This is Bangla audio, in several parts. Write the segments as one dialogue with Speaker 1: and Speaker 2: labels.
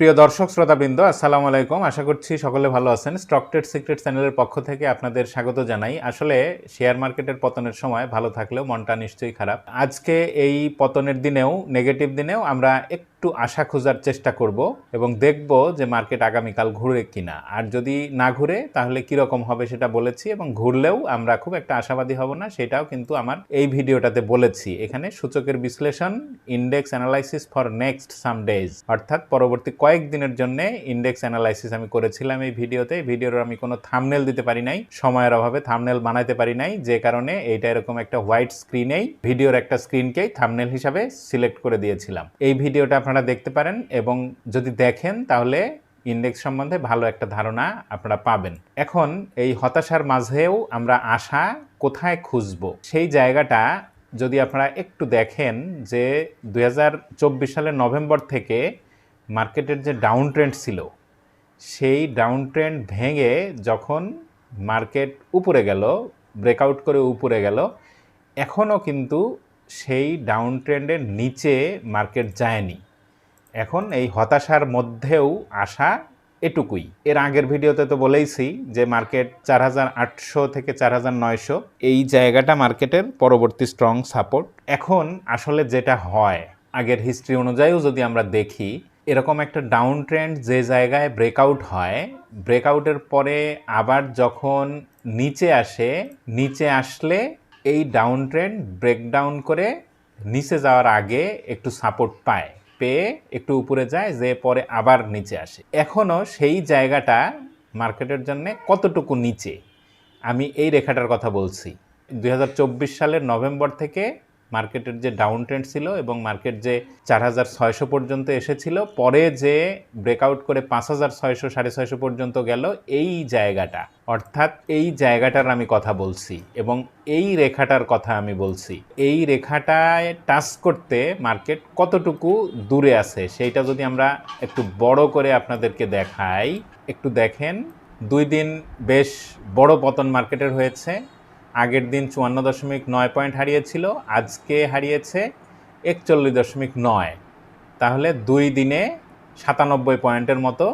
Speaker 1: প্রিয় দর্শক, শ্রোতাবৃন্দ, আসসালামু আলাইকুম। আশা করছি সকলে ভালো আছেন। স্টক ট্রেড সিক্রেট চ্যানেলের পক্ষ থেকে আপনাদের স্বাগত জানাই। আসলে শেয়ার মার্কেটের পতনের সময় ভালো থাকলেও মনটা নিশ্চয়ই খারাপ। আজকে এই পতনের দিনেও নেগেটিভ দিনেও আমরা একটু আশা খোঁজার চেষ্টা করব এবং দেখব যে মার্কেট আগামীকাল ঘুরে কিনা। আর যদি না ঘুরে, তাহলে কীরকম হবে সেটা বলেছি এবং ঘুরলেও আমরা খুব একটা আশাবাদী হব না, সেটাও কিন্তু আমার এই ভিডিওটাতে বলেছি। এখানে সূচকের বিশ্লেষণ index analysis for next some days অর্থাৎ পরবর্তী কয়েকদিনের জন্য ইন্ডেক্স অ্যানালাইসিস আমি করেছিলাম এই ভিডিওতে। ভিডিওর আমি কোনো থামনেল দিতে পারি নাই, সময়ের অভাবে থামনেল বানাইতে পারি নাই, যে কারণে এইটা এরকম একটা হোয়াইট স্ক্রিনেই ভিডিওর একটা স্ক্রিনকেই থামনেল হিসাবে সিলেক্ট করে দিয়েছিলাম। এই ভিডিওটা আপনারা দেখতে পারেন এবং যদি দেখেন, তাহলে ইন্ডেক্স সম্বন্ধে ভালো একটা ধারণা আপনারা পাবেন। এখন এই হতাশার মাঝেও আমরা আশা কোথায় খুঁজব? সেই জায়গাটা যদি আপনারা একটু দেখেন যে দু হাজার চব্বিশ সালের নভেম্বর থেকে মার্কেটের যে ডাউন ট্রেন্ড ছিল, সেই ডাউন ট্রেন্ড ভেঙে যখন মার্কেট উপরে গেল ব্রেকআউট করে উপরে গেল, এখনও কিন্তু সেই ডাউন ট্রেন্ডের নিচে মার্কেট যায়নি। এখন এই হতাশার মধ্যেও আশা এটুকুই। এর আগের ভিডিওতে তো বলেইছি যে মার্কেট চার হাজার আটশো থেকে চার হাজার নয়শো, এই জায়গাটা মার্কেটের পরবর্তী স্ট্রং সাপোর্ট এখন আসলে যেটা হয়, আগের হিস্ট্রি অনুযায়ীও যদি আমরা দেখি, এরকম একটা ডাউন ট্রেন্ড যে জায়গায় ব্রেকআউট হয় ব্রেকআউটের পরে আবার যখন নিচে আসে, নিচে আসলে এই ডাউন ট্রেন্ড ব্রেকডাউন করে নিচে যাওয়ার আগে একটু সাপোর্ট পায়। পেয়ে একটু উপরে যায় যে পরে আবার নিচে আসে। এখনও সেই জায়গাটা মার্কেটের জন্য কতটুকু নিচে? আমি এই রেখাটার কথা বলছি। দুই হাজার চব্বিশ সালের নভেম্বর থেকে মার্কেটের যে ডাউন ট্রেন্ড ছিল এবং মার্কেট যে চার হাজার ছয়শো পর্যন্ত এসেছিল, পরে যে ব্রেকআউট করে পাঁচ হাজার ছয়শো, সাড়ে ছয়শো পর্যন্ত গেল, এই জায়গাটা, অর্থাৎ এই জায়গাটার আমি কথা বলছি এবং এই রেখাটার কথা আমি বলছি। এই রেখাটায় টাচ করতে মার্কেট কতটুকু দূরে আছে, সেইটা যদি আমরা একটু বড় করে আপনাদেরকে দেখাই। একটু দেখেন, দুই দিন বেশ বড় পতন মার্কেটের হয়েছে। আগের দিন চুয়ান্ন দশমিক নয় পয়েন্ট হারিয়েছিল, আজকে হারিয়েছে একচল্লিশ দশমিক নয়। তাহলে দুই দিনে সাতানব্বই পয়েন্টের মতো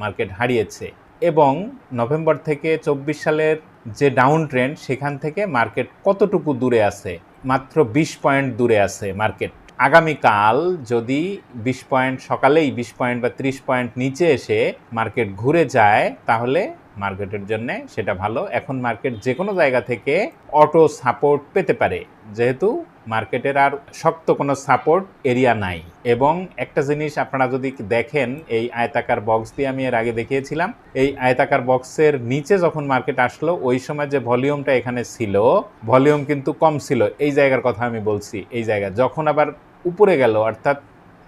Speaker 1: মার্কেট হারিয়েছে। এবং নভেম্বর থেকে চব্বিশ সালের যে ডাউন ট্রেন্ড, সেখান থেকে মার্কেট কতটুকু দূরে আছে? মাত্র বিশ পয়েন্ট দূরে আছে মার্কেট। আগামীকাল যদি বিশ পয়েন্ট সকালেই বিশ পয়েন্ট বা ত্রিশ পয়েন্ট নিচে এসে মার্কেট ঘুরে যায়, তাহলে মার্কেটের জন্য সেটা ভালো। এখন মার্কেট যে কোনো জায়গা থেকে অটো সাপোর্ট পেতে পারে। যেহেতু মার্কেটের আর শক্ত কোনো সাপোর্ট এরিয়া নাই। এবং একটা জিনিস আপনারা যদি দেখেন, এই আয়তাকার বক্স দিয়ে আমি এর আগে দেখিয়েছিলাম, এই আয়তাকার বক্সের নিচে যখন মার্কেট আসলো, ওই সময় যে ভলিউমটা এখানে ছিল, ভলিউম কিন্তু কম ছিল। এই জায়গার কথা আমি বলছি। এই জায়গা যখন আবার উপরে গেল, অর্থাৎ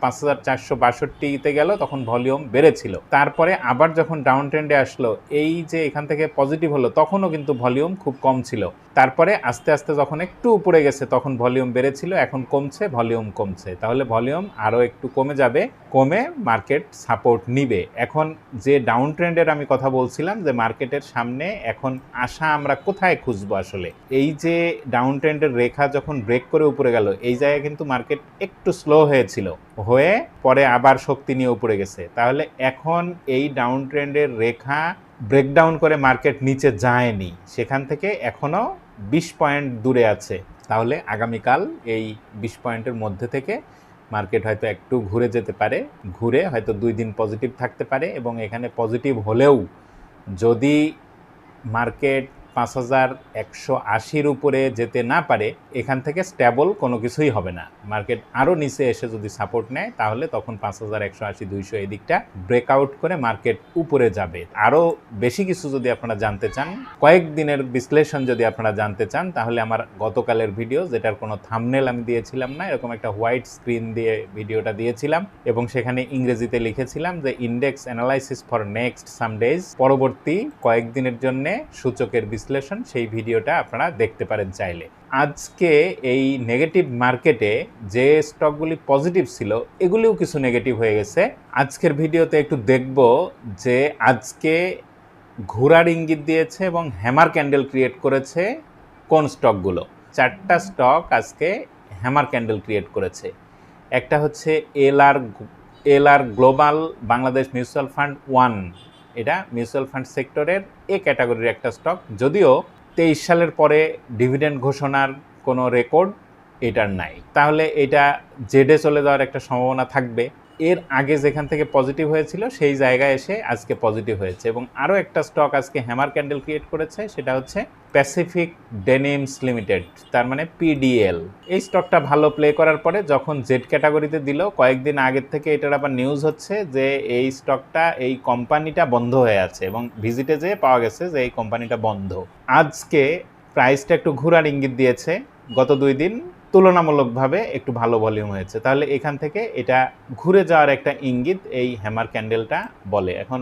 Speaker 1: পাঁচ হাজার চারশো বাষট্টিতে গেল, তখন ভলিউম বেড়েছিল। তারপরে আবার যখন ডাউন ট্রেন্ডে আসলো, এই যে এখান থেকে পজিটিভ হলো, তখনও কিন্তু ভলিউম খুব কম ছিল। তারপরে আস্তে আস্তে যখন একটু উপরে গেছে, তখন ভলিউম বেড়েছিল, এখন কমছে, ভলিউম কমছে। তাহলে ভলিউম আরও একটু কমে যাবে, কমে মার্কেট সাপোর্ট নিবে। এখন যে ডাউন ট্রেন্ডের আমি কথা বলছিলাম, যে মার্কেটের সামনে এখন আশা আমরা কোথায় খুঁজবো আসলে? এই যে ডাউন ট্রেন্ডের রেখা যখন ব্রেক করে উপরে গেল, এই জায়গায় কিন্তু মার্কেট একটু স্লো হয়েছিল। হয়ে পরে আবার শক্তি নিয়ে উপরে গেছে। তাহলে এখন এই ডাউন ট্রেন্ডের রেখা ব্রেকডাউন করে মার্কেট নিচে যায়নি। সেখান থেকে এখনও বিশ পয়েন্ট দূরে আছে। তাহলে আগামীকাল এই বিশ পয়েন্টের মধ্যে থেকে মার্কেট হয়তো একটু ঘুরে যেতে পারে। ঘুরে হয়তো দুই দিন পজিটিভ থাকতে পারে এবং এখানে পজিটিভ হলেও যদি মার্কেট পাঁচ হাজার একশো আশির উপরে যেতে না পারে, এখান থেকে স্ট্যাবল কোনো কিছুই হবে না। মার্কেট আরও নিচে এসে যদি সাপোর্ট নেয়, তাহলে তখন পাঁচ হাজার একশো আশি, দুইশো এদিকটা ব্রেকআউট করে মার্কেট উপরে যাবে। আরও বেশি কিছু যদি আপনারা জানতে চান, কয়েক দিনের বিশ্লেষণ যদি আপনারা জানতে চান, তাহলে আমার গতকালের ভিডিও, যেটার কোনো থামনেল আমি দিয়েছিলাম না, এরকম একটা হোয়াইট স্ক্রিন দিয়ে ভিডিওটা দিয়েছিলাম এবং সেখানে ইংরেজিতে লিখেছিলাম যে index analysis for next some days পরবর্তী কয়েকদিনের জন্য সূচকের বিশ্লেষণ সেই ভিডিওটা আপনারা দেখতে পারেন চাইলে। আজকে এই নেগেটিভ মার্কেটে যে স্টকগুলি পজিটিভ ছিল, এগুলিও কিছু নেগেটিভ হয়ে গেছে। আজকের ভিডিওতে একটু দেখব যে আজকে ঘোরার ইঙ্গিত দিয়েছে এবং হ্যামার ক্যান্ডেল ক্রিয়েট করেছে কোন স্টকগুলো চারটা স্টক আজকে হ্যামার ক্যান্ডেল ক্রিয়েট করেছে। একটা হচ্ছে L R L R global Bangladesh mutual fund one এটা মিউচুয়াল ফান্ড সেক্টরের এ ক্যাটাগরির একটা স্টক যদিও তেইশ সালের পরে ডিভিডেন্ড ঘোষণার কোনো রেকর্ড এটার নাই। তাহলে এটা জেডে চলে যাওয়ার একটা সম্ভাবনা থাকবে। এর আগে যেখান থেকে পজিটিভ হয়েছিল, সেই জায়গায় এসে আজকে পজিটিভ হয়েছে। এবং আরও একটা স্টক আজকে হ্যামার ক্যান্ডেল ক্রিয়েট করেছে, সেটা হচ্ছে প্যাসিফিক ডেনিমস লিমিটেড তার মানে পিডিএল এই স্টকটা ভালো প্লে করার পরে যখন জেড ক্যাটাগরিতে দিল, কয়েকদিন আগের থেকে এটার আবার নিউজ হচ্ছে যে এই স্টকটা এই কোম্পানিটা বন্ধ হয়ে আছে এবং ভিজিটে যেয়ে পাওয়া গেছে যে এই কোম্পানিটা বন্ধ। আজকে প্রাইসটা একটু ঘোরার ইঙ্গিত দিয়েছে। গত দুই দিন তুলনামূলকভাবে একটু ভালো ভলিউম হয়েছে। তাহলে এখান থেকে এটা ঘুরে যাওয়ার একটা ইঙ্গিত এই হ্যামার ক্যান্ডেলটা বলে। এখন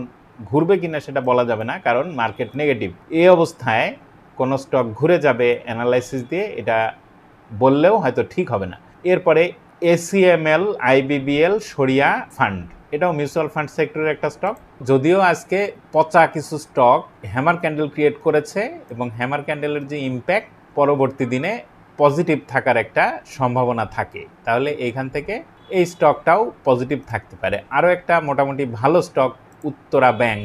Speaker 1: ঘুরবে কিনা সেটা বলা যাবে না, কারণ মার্কেট নেগেটিভ এই অবস্থায় কোনো স্টক ঘুরে যাবে অ্যানালাইসিস দিয়ে এটা বললেও হয়তো ঠিক হবে না। এরপরে এসিএমএল আইবিবিএল সরিয়া ফান্ড এটাও মিউচুয়াল ফান্ড সেক্টরের একটা স্টক যদিও আজকে পচা কিছু স্টক হ্যামার ক্যান্ডেল ক্রিয়েট করেছে এবং হ্যামার ক্যান্ডেলের যে ইম্প্যাক্ট পরবর্তী দিনে পজিটিভ থাকার একটা সম্ভাবনা থাকে। তাহলে এইখান থেকে এই স্টকটাও পজিটিভ থাকতে পারে। আরও একটা মোটামুটি ভালো স্টক উত্তরা ব্যাংক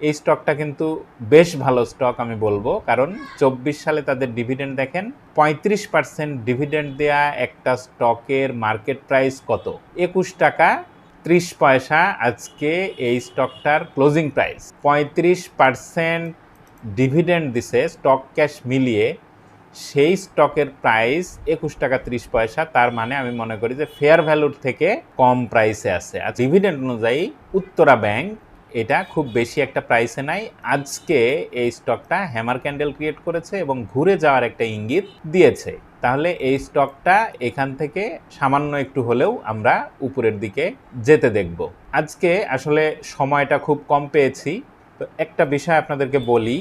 Speaker 1: এই স্টকটা কিন্তু বেশ ভালো স্টক আমি বলব। কারণ চব্বিশ সালে তাদের ডিভিডেন্ড দেখেন, পঁয়ত্রিশ পার্সেন্ট ডিভিডেন্ড দেয়া একটা স্টকের মার্কেট প্রাইস কত? একুশ টাকা ত্রিশ পয়সা আজকে এই স্টকটার ক্লোজিং প্রাইস পঁয়ত্রিশ পার্সেন্ট ডিভিডেন্ড দিছে স্টক ক্যাশ মিলিয়ে সেই স্টকের প্রাইস একুশ টাকা ত্রিশ পয়সা, তার মানে আমি মনে করি যে ফেয়ার ভ্যালুর থেকে কম প্রাইসে আছে। আর ডিভিডেন্ড অনুযায়ী উত্তরা ব্যাংক এটা খুব বেশি একটা প্রাইসে নাই। আজকে এই স্টকটা হ্যামার ক্যান্ডেল ক্রিয়েট করেছে এবং ঘুরে যাওয়ার একটা ইঙ্গিত দিয়েছে। তাহলে এই স্টকটা এখান থেকে সামান্য একটু হলেও আমরা উপরের দিকে যেতে দেখব। আজকে আসলে সময়টা খুব কম পেয়েছি। তো একটা বিষয় আপনাদেরকে বলি,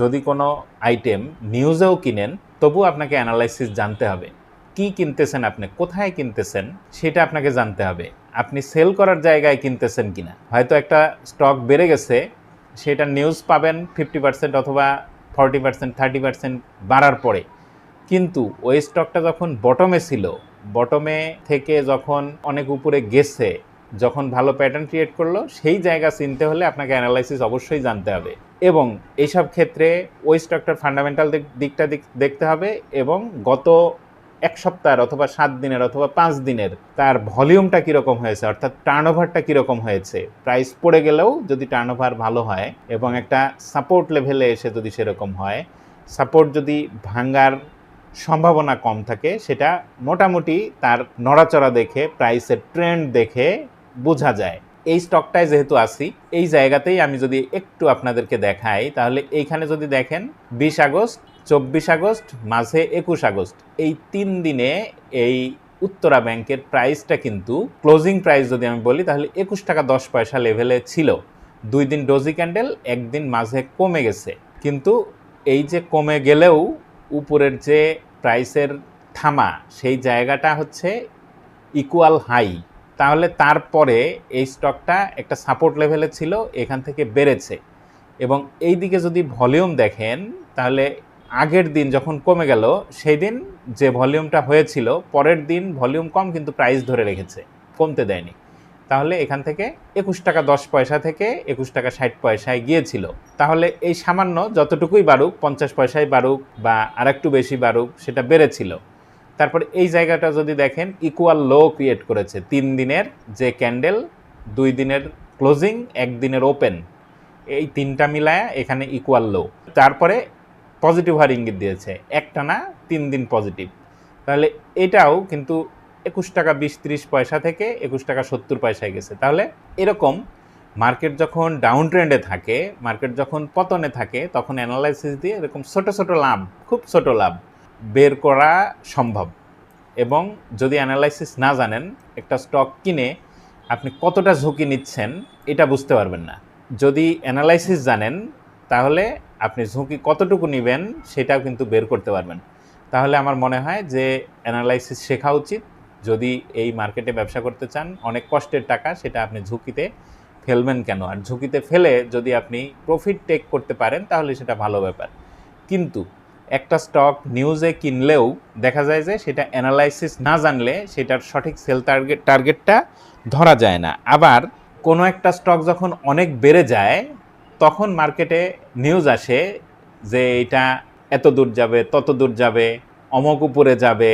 Speaker 1: যদি কোনো আইটেম নিউজেও কিনেন তবু আপনাকে অ্যানালাইসিস জানতে হবে। কি কিনতেছেন আপনি? কোথায় কিনতেছেন? সেটা আপনাকে জানতে হবে। আপনি সেল করার জায়গায় কিনতেছেন কিনা? হয়তো একটা স্টক বেড়ে গেছে, সেটা নিউজ পাবেন ফিফটি পার্সেন্ট অথবা ফর্টি পার্সেন্ট থার্টি পার্সেন্ট বাড়ার পরে। কিন্তু ওই স্টকটা যখন বটমে ছিল বটমে থেকে যখন অনেক উপরে গেছে, যখন ভালো প্যাটার্ন ক্রিয়েট করল, সেই জায়গা চিনতে হলে আপনাকে অ্যানালাইসিস অবশ্যই জানতে হবে। এবং এইসব ক্ষেত্রে ওই স্টকটার ফান্ডামেন্টাল দিকটা দিক- দেখতে হবে এবং গত এক সপ্তাহের অথবা সাত দিনের অথবা পাঁচ দিনের তার ভলিউমটা কীরকম হয়েছে, অর্থাৎ টার্নওভারটা কীরকম হয়েছে প্রাইস পড়ে গেলেও যদি টার্নওভার ভালো হয় এবং একটা সাপোর্ট লেভেলে এসে যদি সেরকম হয় সাপোর্ট যদি ভাঙ্গার সম্ভাবনা কম থাকে, সেটা মোটামুটি তার নড়াচড়া দেখে প্রাইসের ট্রেন্ড দেখে বোঝা যায়। এই স্টকটায় যেহেতু আছি, এই জায়গাতেই আমি যদি একটু আপনাদেরকে দেখাই, তাহলে এইখানে যদি দেখেন, বিশ আগস্ট, চব্বিশ আগস্ট, মাঝে একুশ আগস্ট, এই তিন দিনে এই উত্তরা ব্যাংকের প্রাইসটা কিন্তু ক্লোজিং প্রাইস যদি আমি বলি, তাহলে একুশ টাকা দশ পয়সা লেভেলে ছিল। দুই দিন ডোজি ক্যান্ডেল একদিন মাঝে কমে গেছে। কিন্তু এই যে কমে গেলেও উপরের যে প্রাইসের থামা, সেই জায়গাটা হচ্ছে ইকুয়াল হাই তাহলে তারপরে এই স্টকটা একটা সাপোর্ট লেভেলে ছিল, এখান থেকে বেড়েছে। এবং এই দিকে যদি ভলিউম দেখেন, তাহলে আগের দিন যখন কমে গেল, সেই দিন যে ভলিউমটা হয়েছিল, পরের দিন ভলিউম কম কিন্তু প্রাইস ধরে রেখেছে, কমতে দেয়নি। তাহলে এখান থেকে একুশ টাকা দশ পয়সা থেকে একুশ টাকা ষাট পয়সায় গিয়েছিল। তাহলে এই সামান্য যতটুকুই বাড়ুক, পঞ্চাশ পয়সায় বাড়ুক বা আরেকটু বেশি বাড়ুক, সেটা বেড়েছিল। তারপর এই জায়গাটা যদি দেখেন ইকুয়াল লো ক্রিয়েট করেছে। তিন দিনের যে ক্যান্ডেল দুই দিনের ক্লোজিং একদিনের ওপেন এই তিনটা মিলায় এখানে ইকুয়াল লো তারপরে পজিটিভ হওয়ার ইঙ্গিত দিয়েছে। একটানা তিন দিন পজিটিভ তাহলে এটাও কিন্তু একুশ টাকা বিশ ত্রিশ পয়সা থেকে একুশ টাকা সত্তর পয়সায় গেছে। তাহলে এরকম মার্কেট যখন ডাউন ট্রেন্ডে থাকে মার্কেট যখন পতনে থাকে, তখন অ্যানালাইসিস দিয়ে এরকম ছোট ছোট লাভ, খুব ছোট লাভ। বের করা সম্ভব। এবং যদি অ্যানালাইসিস না জানেন, একটা স্টক কিনে আপনি কতটা ঝুঁকি নিচ্ছেন, এটা বুঝতে পারবেন না। যদি অ্যানালাইসিস জানেন, তাহলে আপনি ঝুঁকি কতটুকু নেবেন, সেটাও কিন্তু বের করতে পারবেন। তাহলে আমার মনে হয় যে অ্যানালাইসিস শেখা উচিত। যদি এই মার্কেটে ব্যবসা করতে চান, অনেক কষ্টের টাকা, সেটা আপনি ঝুঁকিতে ফেলবেন কেন? আর ঝুঁকিতে ফেলে যদি আপনি প্রফিট টেক করতে পারেন, তাহলে সেটা ভালো ব্যাপার। কিন্তু একটা স্টক নিউজে কিনলেও দেখা যায় যে সেটা অ্যানালাইসিস না জানলে সেটার সঠিক সেল টার্গেট টার্গেটটা ধরা যায় না। আবার কোনো একটা স্টক যখন অনেক বেড়ে যায়, তখন মার্কেটে নিউজ আসে যে এটা এত দূর যাবে, তত দূর যাবে, অমক উপরে যাবে,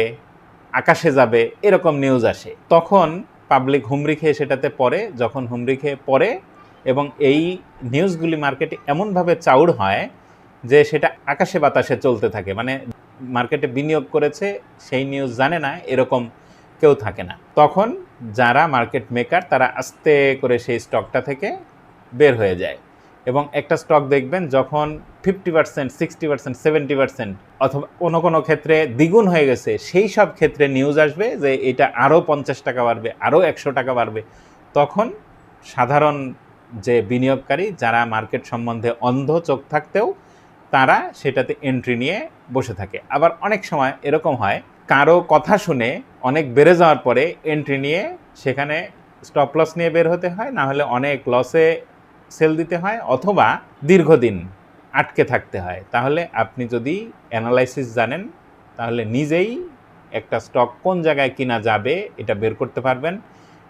Speaker 1: আকাশে যাবে, এরকম নিউজ আসে। তখন পাবলিক হুমড়ি খেয়ে সেটাতে পড়ে, যখন হুমড়ি খেয়ে পড়ে এবং এই নিউজগুলি মার্কেটে এমনভাবে চাউর হয় যে সেটা আকাশে বাতাসে চলতে থাকে। মানে মার্কেটে বিনিয়োগ করেছে, সেই নিউজ জানে না, এরকম কেউ থাকে না। তখন যারা মার্কেট মেকার, তারা আস্তে করে সেই স্টকটা থেকে বের হয়ে যায়। এবং একটা স্টক দেখবেন, যখন fifty percent sixty percent seventy percent অথবা কোনো কোনো ক্ষেত্রে দ্বিগুণ হয়ে গেছে, সেই সব ক্ষেত্রে নিউজ আসবে যে এটা আরও পঞ্চাশ টাকা বাড়বে, আরও একশো টাকা বাড়বে। তখন সাধারণ যে বিনিয়োগকারী, যারা মার্কেট সম্বন্ধে অন্ধ চোখ থাকতেও তারা সেটাতে এন্ট্রি নিয়ে বসে থাকে। আবার অনেক সময় এরকম হয়, কারও কথা শুনে অনেক বেড়ে যাওয়ার পরে এন্ট্রি নিয়ে সেখানে স্টপ লস নিয়ে বের হতে হয়, না হলে অনেক লসে সেল দিতে হয় অথবা দীর্ঘদিন আটকে থাকতে হয়। তাহলে আপনি যদি অ্যানালাইসিস জানেন, তাহলে নিজেই একটা স্টক কোন জায়গায় কিনা যাবে এটা বের করতে পারবেন।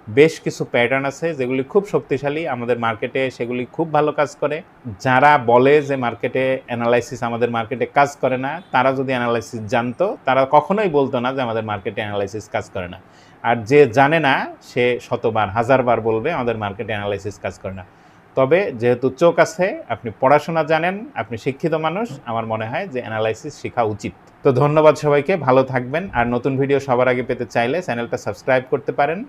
Speaker 1: বেশ কিছু প্যাটার্ন আছে যেগুলি খুব শক্তিশালী, আমাদের মার্কেটে সেগুলি খুব ভালো কাজ করে। যারা বলে যে মার্কেটে অ্যানালাইসিস আমাদের মার্কেটে কাজ করে না, তারা যদি অ্যানালাইসিস জানতো, তারা কখনোই বলতো না যে আমাদের মার্কেটে অ্যানালাইসিস কাজ করে না। আর যে জানে না, সে শতবার, হাজারবার বলবে আমাদের মার্কেটে অ্যানালাইসিস কাজ করে না। তবে যেহেতু চোখ আছে, আপনি পড়াশোনা জানেন, আপনি শিক্ষিত মানুষ, আমার মনে হয় যে অ্যানালাইসিস শেখা উচিত। তো ধন্যবাদ সবাইকে, ভালো থাকবেন। আর নতুন ভিডিও সবার আগে পেতে চাইলে চ্যানেলটা সাবস্ক্রাইব করতে পারেন।